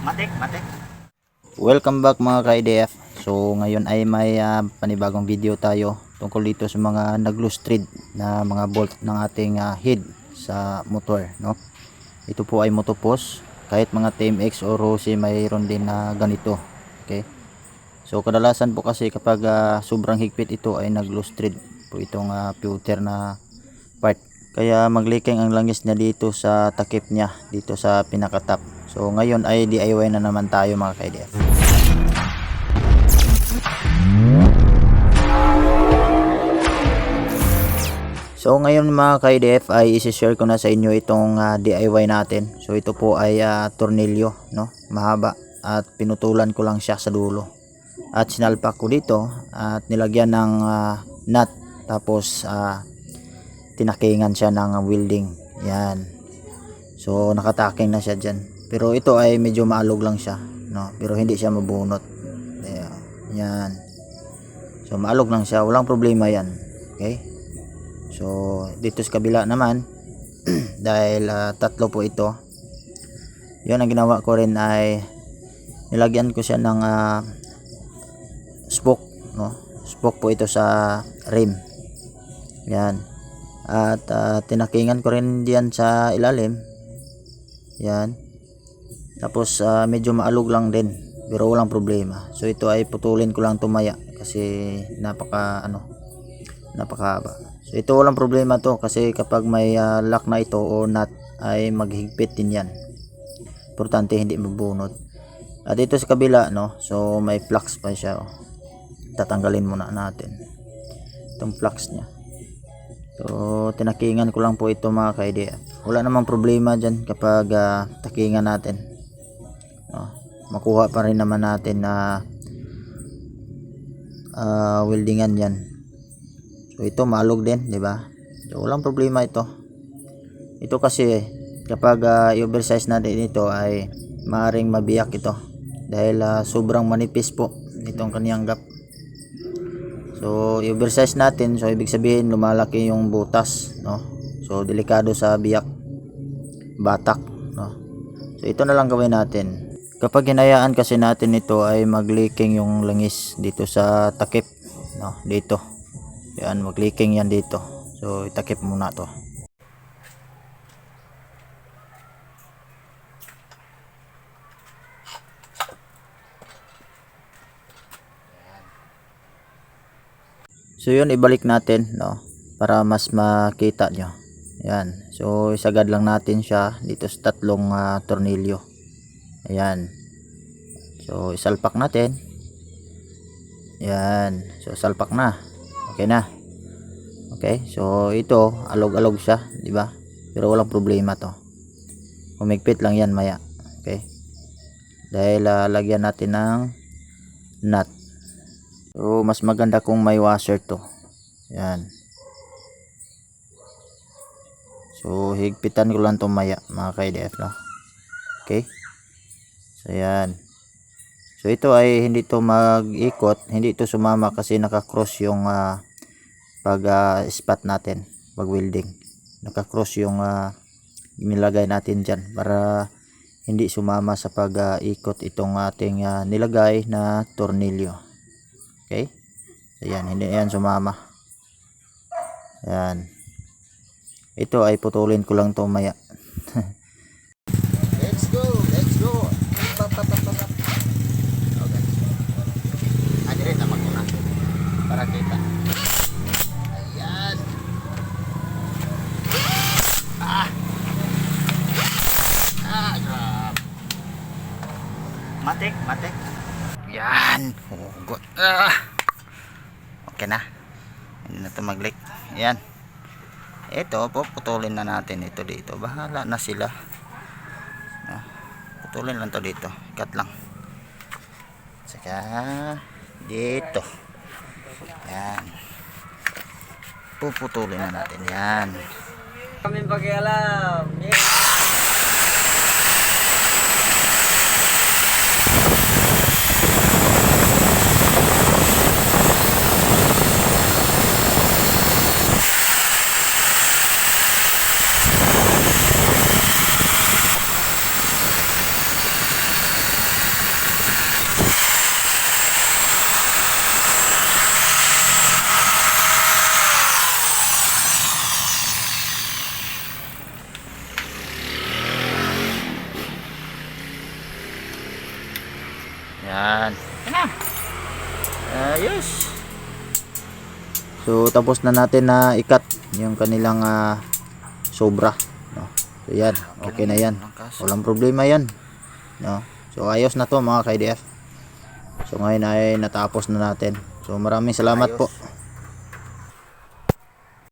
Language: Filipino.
Matik, matik. Welcome back mga ka-IDF. So ngayon ay may ah, panibagong video tayo tungkol dito sa mga nag-loose thread na mga bolt ng ating ah, head sa motor, no? Ito po ay motopos. Kahit mga TMX o Rossi mayroon din na ganito. Okay? So kadalasan po kasi kapag ah, sobrang higpit ito ay nag-loose thread po itong ah, pewter na part. Kaya magliking ang langis niya dito sa takip niya, dito sa pinakatap. So ngayon ay DIY na naman tayo mga ka-IDF. So ngayon mga ka-IDF ay isi-share ko na sa inyo itong ah, DIY natin. So ito po ay ah, tornilyo, no? Mahaba at pinutulan ko lang siya sa dulo. At sinalpak ko dito at nilagyan ng ah, nut tapos ah, tinakingan siya ng welding. Yan. So nakataking na siya diyan. Pero ito ay medyo maalog lang siya, no? Pero hindi siya mabunot. Ayan. Yan. So maalog lang siya, walang problema 'yan. Okay? So dito sa kabila naman dahil ah, tatlo po ito. 'Yon ang ginawa ko rin ay nilagyan ko siya ng ah, spoke, no? Spoke po ito sa rim. Yan. At ah, tinakingan ko rin diyan sa ilalim. Yan. Tapos ah, medyo maalog lang din pero walang problema. So ito ay putulin ko lang tumaya kasi napaka ano napakahaba. So ito walang problema to kasi kapag may ah, lock na ito o nut ay maghigpit din yan. Importante hindi mabunot. At dito sa kabila no, so may flux pa siya. Oh. Tatanggalin muna natin. Itong flux niya. So tinakingan ko lang po ito mga ka-idea. Wala namang problema dyan kapag ah, takingan natin. Makuha pa rin naman natin na ah, weldingan yan. So ito malog din, di ba? So walang problema ito. Ito kasi kapag ah, i-oversize natin ito ay maaring mabiyak ito dahil ah, sobrang manipis po itong kaniyang gap. So i-oversize natin, so ibig sabihin lumalaki yung butas, no? So delikado sa biyak batak, no? So ito na lang gawin natin. Kapag hinayaan kasi natin ito ay mag-leaking yung langis dito sa takip, no? Dito. Yan, mag-leaking yan dito. So, itakip muna to. So, yun, ibalik natin, no? Para mas makita nyo. Yan. So, isagad lang natin siya dito sa tatlong ah, tornilyo. Ayan. So, isalpak natin. Yan. So, salpak na. Okay na. Okay? So, ito, alog-alog siya, di ba? Pero walang problema to. Humigpit lang yan maya. Okay? Dahil ah, lagyan natin ng nut. So, mas maganda kung may washer to. Yan. So, higpitan ko lang to maya, mga ka-IDF, no? Okay? So, yan. So, ito ay hindi to mag-ikot, hindi to sumama kasi naka-cross yung ah, pag ah, spot natin pag welding. Nakakross yung ah, nilagay natin dyan para hindi sumama sa pag ah, ikot itong ating ah, nilagay na tornilyo. Okay? Ayan hindi yan sumama. Yan ito ay putulin ko lang to maya Matik, matik. Yan. Hugot. Ah. Okay na. Hindi na ito mag-leak. Yan. Ito, puputulin na natin ito dito. Bahala na sila. Ah, putulin lang to dito cut lang saka dito yan puputulin na natin yan Kami pakialam. Yan. Yan. Ayos. So tapos na natin na ikat yung kanilang ah, sobra. No? So yan, okay na yan. Walang problema yan. No? So ayos na to mga ka-IDF. So ngayon ay natapos na natin. So maraming salamat po.